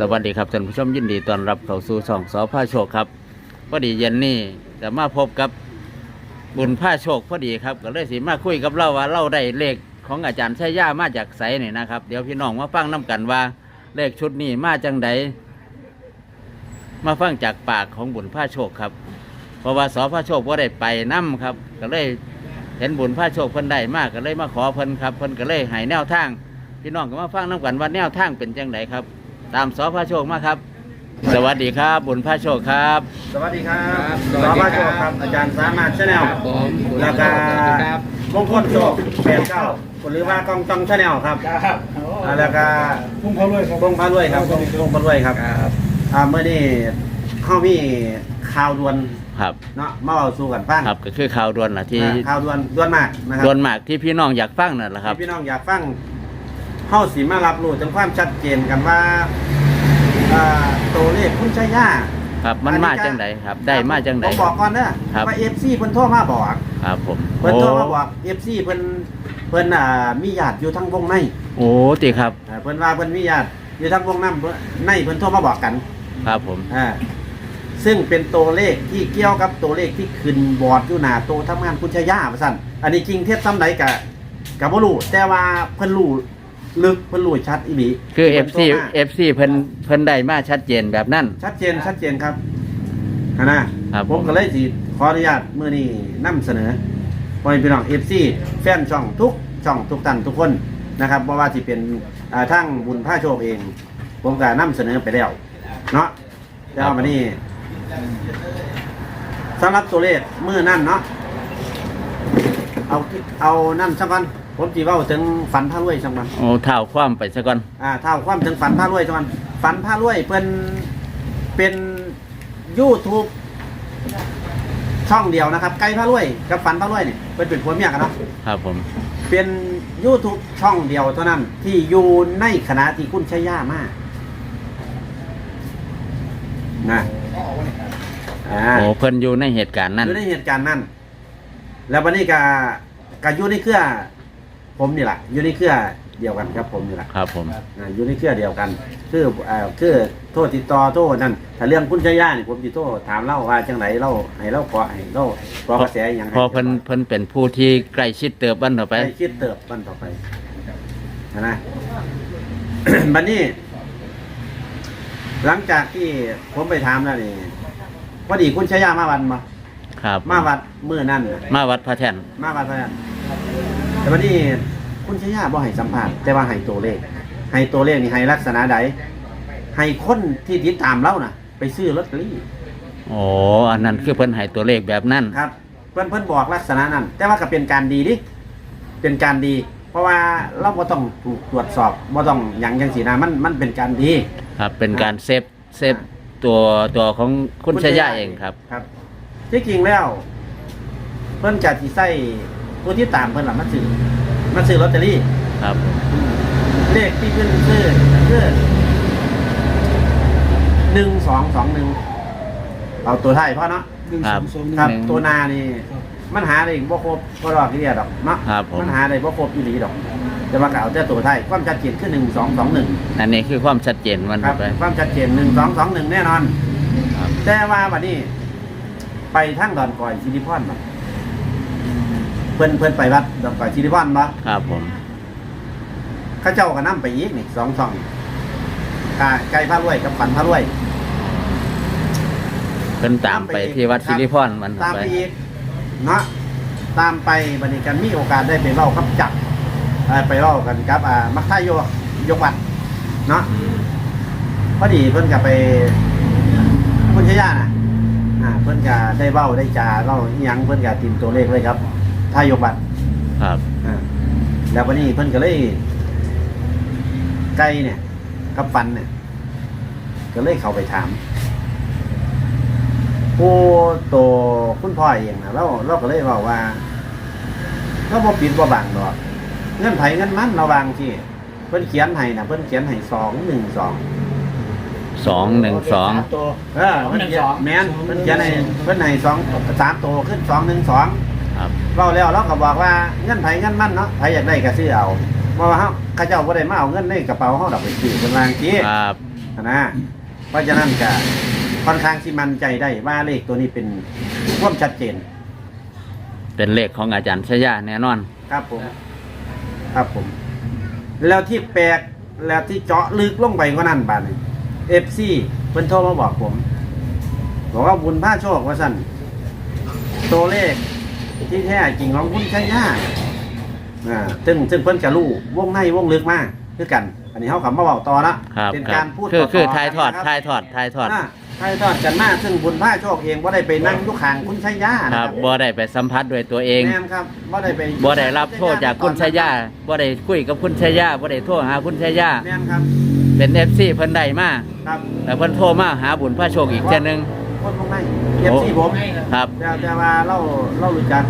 สวัสดีครับท่านผู้ชมยินดีต้อนรับเข้าสู่ช่องสอผ้าโชคครับพอดีเย็นนี้จะมาพบกับบุญผ้าโชคพอดีครับก็เลยสิมาคุยกับเราว่าเราได้เลขของอาจารย์ชัยยามาจากไสนี่นะครับ เดี๋ยวพี่น้องมาฟังน้กันว่า เลขชุดนี้มาจังใดมาฟังจากปากของบุญผ้าโชคครับ เพราะว่าสอผ้าโชคว่าได้ไปนํครับ ก็เลยเห็นบุญผ้าโชคเพิ่นได้มากก็เลยมาขอเพิ่นครับเพิ่นก็เลยให้แนวทาง พี่น้องก็มาฟังน้กันว่าแนวทางเป็นจังไดครับ ตามสอพระโชคมาครับ สวัสดีครับ บุญพระโชคครับ สวัสดีครับสสวัวัสสดีดีคครัรับบอาจารย์สามารถชาแนลครับผมแล้วก็ครับ มงคลโชคแปดเก้าหรือว่ากองจองชาแนลครับครับอ่าแล้วก็พุ่งเขาด้วยครับวงพระรวยครับวงวงพระรวยครับครับอ่าเมื่อนี้เข้ามีข่าวด่วนครับ เนาะมาเอาสู่กันฟังครับก็คือข่าวด่วนละที่อ่าข่าวด่วนด่วนมากนะครัด่วนมากที่พี่น้องอยากฟังนั่นแหละครับ ที่พี่น้องอยากฟังเข้าสีมารับรู้ถึงความชัดเจนกันว่าอ่าตัวเลขคุณชัยยา ครับมันมาจังไดครับ ได้มาจังได ผมบอกก่อนนะครับ ว่าเอฟซีเพิ่นโทรมาบอกครับผมเพิ่นโอ้โทรมาบอกเอฟซีเพิ่นเพิ่นอ่ามีญาติอยู่ทั้งวงในโอ้ติครับอ่าเพิ่นว่าเพิ่นมีญาติอยู่ทั้งวงน้ำเพิ่นในเพิ่นโทรมาบอกกันครับผมอ่าซึ่งเป็นตัวเลขที่เกี่ยวกับตัวเลขที่ขึ้นบอร์ดอยู่หน้าโต๊ะทำงานคุณชายาว่าซั่นอันนี้จริงเท็จซ้ำใดกะกะบ่รู้แต่ว่าเพิ่นรู้ ลึกเพิ่นรู้ชัดอีหลีคือพิ่น FC โทรมา FC เพิ่นเพิ่นได้มาชัดเจนแบบนั้น ชัดเจนชัดเจนครับอะนะครับผมก็เลยสิขออนุญาตมื้อนี้นำเสนอพ่อแม่พี่น้อง FC แฟนช่องทุกช่องทุกท่านทุกคนนะครับบ่ว่าสิเป็นอ่าทางบุญผ้าโชคเอง ผมก็นำเสนอไปแล้วเนาะแล้วมานี่สำหรับตัวเลขมื้อนั่นเนาะเอาเอานั่นสักก่อน ผมสิเว้าถึงฝันพระรวยสักก่อนโอ้เท่าความไปซะก่อน อ่าเท่าความถึงฝันพระรวยจังหวัดฝันพระรวยเป็นเป็นยูทูบช่องเดียวนะครับ ไกลพระรวยกับฝันพระรวยเนี่ยเป็นเป็นผัวเมียกันเนาะครับผม เป็นยูทูบช่องเดียวเท่านั้น ที่อยู่ในคณะที่คุณชัยยามากนะอ่าโอ้เพิ่นอยู่ในเหตุการณ์นั้นอยู่ในเหตุการณ์นั้นแล้ววันนี้ก็ก็อยู่ในเครือ ผมนี่แหละอยู่ในเครือเดียวกันครับผมนี่แหละครับผม อ่าอยู่ในเครือเดียวกัน คือเอ่อคือโทษติดต่อโทษนั่นถ้าเรื่องคุณชายานี่ผมสิโทษถามเล่าว่าจังไหนเล่าให้เล่าขอให้เล่าขอกระแสอหย่างพอเพิ่นเพิ่นเป็นผู้ที่ใกล้ชิดเติบบันต่อไป ไปคิดเติบวันต่อไปนะนะบัดนี้ หลังจากที่ผมไปถามแล้วนี่พอดีคุณชายามาวันมาครับ มาวัดมื้อนั่นน่ะ มาวัดพระแท่นมาวัดเท่านั้น แต่วันนี้คุณชายาบ่ให้สัมภาษณ์แต่ว่าให้ตัวเลข ให้ตัวเลขนี่ให้ลักษณะใดให้คนที่ติดตามเราน่ะ ไปซื้อลอตเตอรี่โอ้อันนั้นคือเพิ่นให้ตัวเลขแบบนั้นครับ เพื่อนเพื่อนบอกลักษณะนั้น แต่ว่าก็เป็นการดีดิเป็นการดี เพราะว่าเราบ่ต้องถูกตรวจสอบบ่ต้องหยังจังสีนะมันมันเป็นการดี ครับ เป็นการเซฟเซฟตัวตัวของคุณชายาเองครับ ครับที่จริงแล้ว เพิ่นจะสิใส่ ผู้ที่ตามเพิ่นล่ะมาซื้อมาซื้อลอตเตอรี่ครับเลขที่เพิ่นซื้อคือหนึ่งสองสองหนึ่งเอาตัวไทายพ่อเนาะหนึ่งครัสบองสองหนึ่ง ครับหนึ่งตัวนานี่ มันหาได้บ่ครบบ่ดอกอีเดียดอกเนาะครับผม มันหาได้บ่ครบอีหลีดอก แต่ว่าก็เอาแต่ตัวไทายความชัดเจนคือหนึ่งสองสองหนึ่ง อันนี้คือความชัดเจนมันครับไป ความชัดเจนหนึ่งสองสองหนึ่งแน่นอน ครับ แต่ว่าบัดนี้ ไปทั้งดอนกอยซิลิพอนบ่ เพิ่นเพิ่นไปวัดดอนกอยซิลิพอนบ่ครับผมเขาเจ้าก็นํไปอีกนี่สองสองกาไก่พระรวยกับฝันพระรวย เพิ่นตามไปที่วัดสิริพรมันตามไปไปอีกเนาะตามไปบัดนี้กันมีโอกาสได้ไปเล่ากับจักรเอ่อไปเล่ากันกับอ่ามัคทายโยยกวัดเนาะพอดีเพิ่นก็ไปคุณชยาน่ะอ่าเพิ่นก็ได้เว้าได้จาเล่าอีหยังเพิ่นก็ติมตัวเลขเลยครับ ทายกวัดครับอ่าแล้ววันนี้เพิ่นก็เลยไก่เนี่ยกับฟันเนี่ย ก็เลยเข้าไปถามผู้โตคุณพ่อเองนะเราเราก็เลยบอกว่าเราบ่ปิดบ่บังดอกเงินไผเงินมันเราวางที่เพิ่นเขียนให้นะเพิ่นเขียนให้สองหนึ่งสองสองหนึ่งสองตัว เออเพิ่นเขียนแม่นเพิ่นเขียนให้เพิ่นให้สองสามโตขึ้นสองหนึ่งสองครับ เราแล้วเราก็บอกว่าเงินไผเงินมันเนาะไผอยากได้ก็ซื้อเอาเพราะว่าเฮาเขาเจ้าบ่ได้มาเอาเงินในกระเป๋าเฮาดอกไปซื้อเป็นรางกี้ครับ นะเพราะฉะนั้นก็ค่อนข้างสิมั่นใจได้ว่าเลขตัวนี้เป็นความชัดเจนเป็นเลขของอาจารย์ชายาแน่นอน ครับผม ครับผม แล้วที่แปลกแล้วที่เจาะลึกลงไปกว่านั้นบาดนี้ FC เพิ่นโทรมาบอกผม บอกว่าบุญพระโชคว่าสั่นตัวเลข ที่แท้จริงของคุณชัยยาอ่าซึ่งซึ่งเพิ่นกะรู้วงในวงลึกมากคือกัน อันนี้เขาขับมาบอกต่อละครับเป็นคการัรบพูดคือต่ๆคือทายทอดกันนะครับทายทอดทายทอดอ่าทายทอดกันมาซึ่งบุญพระโชคเองว่าได้ไปนั่งอยุคขางคุณชัยยาคนะรับบ่ได้ไปสัมผัสด้วยตัวเองแม่นครับว่าได้ไปบ่ได้รับโทษจากคุณชายาบ่ได้คุยกับคุณชายาบ่ได้โทรหาคุณชายาแม่นครับเป็น FC เพิ่นได้มาครับแต่เพิ่นโทรมาหาบุญพระโชคอีกเช่นนึง คนวงในเอฟซีผมครับแต่แต่ว่าเราเรารู้จัก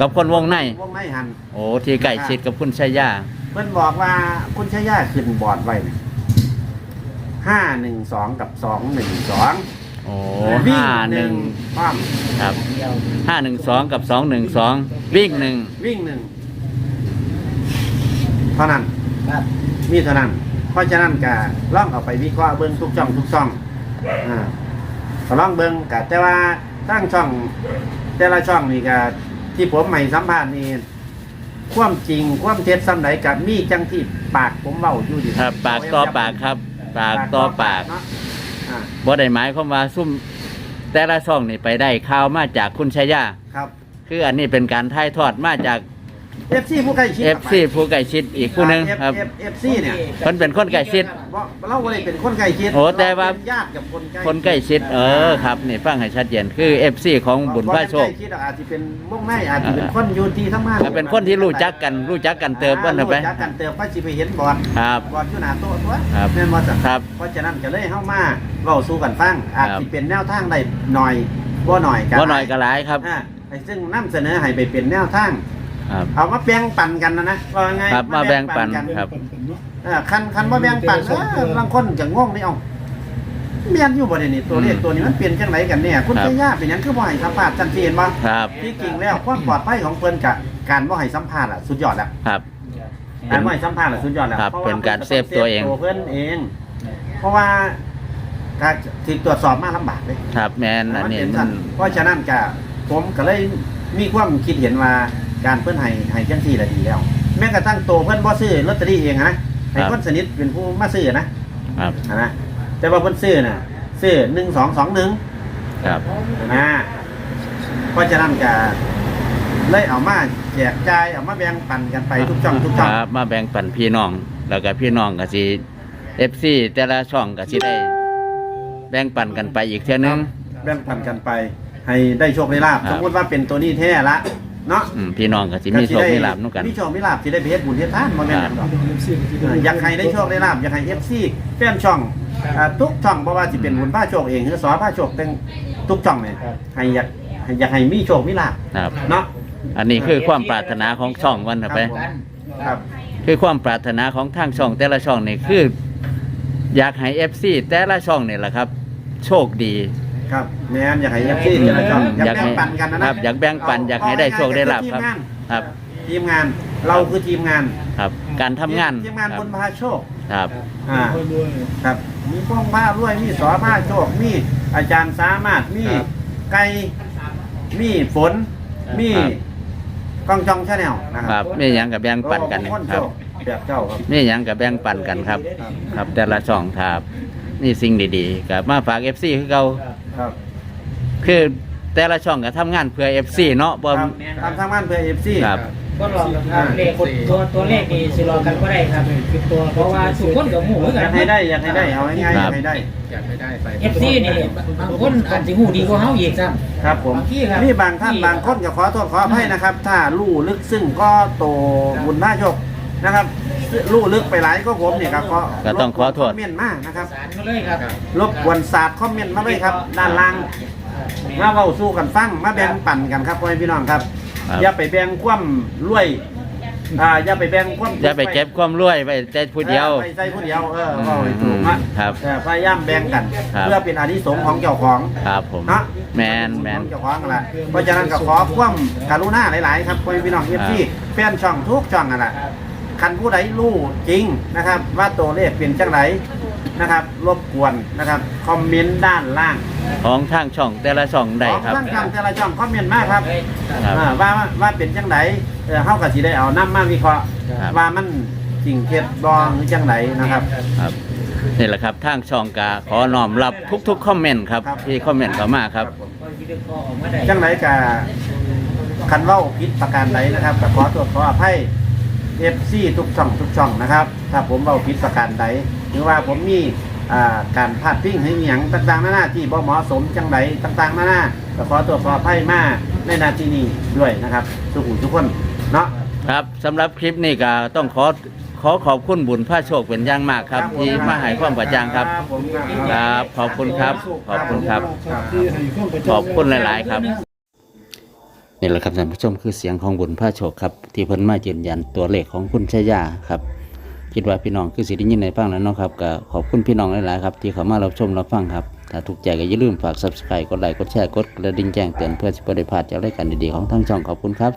กับคนวงในวงในหันโอ้ที่ใกล้ชิดกับคุณชายาเพิ่นบอกว่าคุณชายาขึ้นบอร์ดไว้ห้าหนึ่งสองกับสองหนึ่งสองโอ้วิ่งห้าหหนึ่นึ่งงป้อมครับห้าหนึ่งสองกับสองหนึ่งสองวิ่งหนึ่งวิ่งหนึ่งเท่านั้นครับมีเท่านั้นเพราะฉะนั้นก็ล่องเอาไปวิเคราะห์เบิ้งทุกช่องทุกช่องอ่า ก็ล่องเบิ้งกะแต่ว่าตั้งช่อง แต่ละช่องนี่ก็ที่ผมใหม่สัมภาษณ์นี่ความจริงความเท็จซ้ำไหนกับมีจังที่ปากผมเว้าอยู่ดีครับ ปากต่อปากครับ ปากต่อปากเนาะอ่าบ่ได้หมายความว่าซุ่มแต่ละช่องนี่ไปได้ข่าวมาจากคุณชายา ครับ คืออันนี้เป็นการถ่ายทอดมาจาก เอฟซีผู้ใกล้ชิด FC ผู้ใกล้ชิดอีกผู้หนึงครับเอฟซีเนี่ยเพิ่นเป็นคนใกล้ชิดว่าเราไม่ได้เป็นคนใกล้ชิดโอ้แต่ว่าเรเป็นญาติกับคนใกล้คนใกล้ชิดเออครับนี่ฟังให้ชัดเจนคือ FC ของบุญพระโชคนใกล้ชิดอาจจะเป็นวงในอาจจะเป็นคนอยู่ที่ทั้งมานถ้าเป็นคนที่รู้จักกันรู้จักกันเติมกันเถอะไปรู้จักกันเติมก็สิไปเห็นบอลครับบอลอยู่หน้าโต๊ะตัวครับแม่นบ่จ้ะครับเพราะฉะนั้นก็เลยเข้ามาเว้าสู่กันฟังอาจครับสิเป็นแนวทางได้หน่อยบ่หน่อยกันบ่หน่อยก็หลายครับอ่าไอ้ซึ่งนํเสนอให้ไปเป็นแนวทาง ครับ เอามาแบ่งปันกันนะนะว่าไงครับมาแบ่งปันกัครับเออคันคันว่าแบ่งปันเออบางคนจะงงนี่เอาเมียนอยู่บ่ได้นี่ตัวเลขตัวนี้มันเปลี่ยนจังไดกันเนี่ยคุณครับพยาเป็นหยังคือบ่ให้สัมภาษณ์จังซี่เห็นบ่ครับ ที่จริงแล้วความปลอดภัยของเพิ่นกับการบ่ให้สัมภาษณ์อะสุดยอดแล้วครับ การบ่ให้สัมภาษณ์อะสุดยอดแล้วครับพะว่เป็นการเซฟตัวเองตัวเพิ่นเอง เพราะว่าการที่ตรวจสอบมาลำบากเลยครับ แมนอันนี้เป็มัสั้นเพราะฉะนั้นก็ผมก็เลยมีความคิดเห็นว่า การเพิ่นให้ให้จังซี่ละดีแล้ว แม้กระทั่งตัวเพิ่นบ่ซื้อลอตเตอรี่เองนะให้คนสนิทเป็นผู้มาซื้อนะครับอ่านะแต่ว่าเพิ่นซื้อน่ะซื้อ1221ครับนะเพราะฉะนั้นก็เลยเอามาแจกจ่ายเอามาแบ่งปันกันไปทุกช่องทุกคช่องรับมาแบ่งปันพี่น้อง แล้วก็พี่น้องก็สิเอฟซีแต่ละช่องก็สิได้ แบ่งปันกันไปอีกเท่านึงแบ่งปันกันไป ให้ได้โชคได้ลาบครับสมมติว่าเป็นตัวนี้แท้ละ เนาะอืมพี่น้องก็สิมีโชคมีลาบนู่กัน มีโชคมีลาบที่ได้ไปเฮ็ดบุญเฮ็ดทานบ่แม่นหยังดอกเอออยากให้ได้โชคได้ลาบอยากให้ FC แฟนช่องอ่าทุกช่องบ่ว่าสิเป็นบุญพระโชคเองหรือสอพระโชคแต่งทุกช่องเนี่ยให้อยากให้อยากให้มีโชคมีลาบครับ เนาะอันนี้คือความปรารถนาของช่องวันเอาไป ครับ คือความปรารถนาของทางช่องแต่ละช่องนี่คือ อยากให้เอฟซีแต่ละช่องนี่แหละครับ โชคดี ครับแม่นอยากให้ FC แต่ละช่องอยากแบ่งปันกันนะคนะรับ อยากแบ่งปันอยากให้ได้โชคได้ลาบครับ ครับ ทีมงาน เราคือทีมงานครับ การทำงานทีมงานครับบนพาโชค ครับอ่า ครับ มีป้องผ้ารวย มีสอผ้าโชค มีอาจารย์สามารถ มีครับไก่มีฝน มีครับกองจองชาแนลนะคครัรับบมีหยังกับแบ่งปันกันโอ้ครับโชแบบเจ้าครับ มีหยังกับแบ่งปันกันครับ ครับแต่ละช่องครับ นี่สิ่งดีๆกับมาฝากเอฟซีคือเราครับคือแต่ละช่องก็ทำงานเพื่อเอฟซีเนาะบ่ครับทำทางบ้านเพื่อเอฟซี ครับ ก็หลอกกันครับเลขตัวตัวเลขนี่สิหลอกกันก็ได้ครับคือตัวเพราะว่าสุขคนกับหมู่อกัยานกให้ได้อยากให้ได้เอาง่ายๆอยากให้ได้ อยากให้ได้ไปเอฟซีนี่บางคนอาจจะหูดีกว่าเฮาอีกซ้ำครับผมบางที่ครับ นี่บางท่านบางคนก็ขอโทษขออภัยนะครับ ถ้าลู่ลึกซึ่งก็โตบุญหน้าโชค นะครับลู่ลึกไปหลายก็ผมเนี่ยครับขอก็ต้องขอโทษรบกวนคอมเมนต์มากนะครับสารมาเลยครับรบกวนศาสตร์คอมเมนต์มาเลยครับ ด้านล่างมาเว้าสู้กันฟังมาแบ่งปันกันครับพ่อแม่พี่น้องครับ ครับ อย่าไปแบ่งความรวยอ่าอย่าไปแบ่งความอย่าไปเก็บความรวยไว้แต่ผู้เดียว ออไปใส่ผู้เดียวเออเว้าให้ถูกนะครับเออพยายามแบ่งกัน ครับ เพื่อเป็นอานิสงส์ของเจ้าของ ครับผม เนาะแมนแมน เจ้าของนั่นแหละเพราะฉะนั้นก็ขอความกรุณาหลาย ๆ ครับพ่อแม่พี่น้องเอฟซีแฟนช่องทุกช่องนั่นแหละ คันผู้ใดรู้จริงนะครับ ว่าตัวเลขเป็นจังไรนะครับ รบกวนนะครับคอมเมนต์ด้านล่างของทางช่องแต่ละช่องได้ของครับท่านคำแต่ละช่องคอมเมนต์มากครับครับ อ่าว่าว่าว่าเป็นจังไรเออเฮาก็สิได้เอาน้ำมาวิเคราะห์ครับ ว่ามันจริงเท็จบองหรือจังไรนะครับ ครับนี่แหละครับทางช่องกาขอน้อมรับทุกๆคอมเมนต์ครับครับ ที่คอมเมนต์เข้ามาครับ จังไรกะคันเว่าผิดประการใดนะครับก็ขอตัวจขออภัย เอฟซีทุกช่องทุกช่องนะครับ ถ้าผมเว้าผิดประการใดหรือว่าผมมีอ่าการพาดพิงให้อหย่างต่างๆนานาที่บ่เหมาะสมจังไรต่างๆนานาก็ขอตัวจขออภัยมาในนาทีนี้ด้วยนะครับทุกผู้ทุกคนเนาะ ครับสำหรับคลิปนี้ก็ต้องขอขอขอบคุณบุญพระโชคเป็นอย่างมากครับผมที่มาให้ความกระจ่างครับผมครับ ครับขอบคุณครับขอบคุณครับ ขอบคุณหลาย ๆ ครับ นี่แหละครับท่านผู้ชมคือเสียงของบุญพระโชคครับ ที่เพิ่นมายืนยันตัวเลขของคุณชายาครับคิดว่าพี่น้องคือสิได้ยินในฟังแล้วเนาะครับก็ขอบคุณพี่น้องหลายๆครับที่เข้ามารับชมรับฟังครับถ้าถูกใจก็อย่าลืมฝาก subscribe กดไลค์กดแชร์กดกระดิ่งแจ้งเตือนเพื่อจะไม่ได้พลาดจากรายการดีๆของทั้งช่องขอบคุณครับ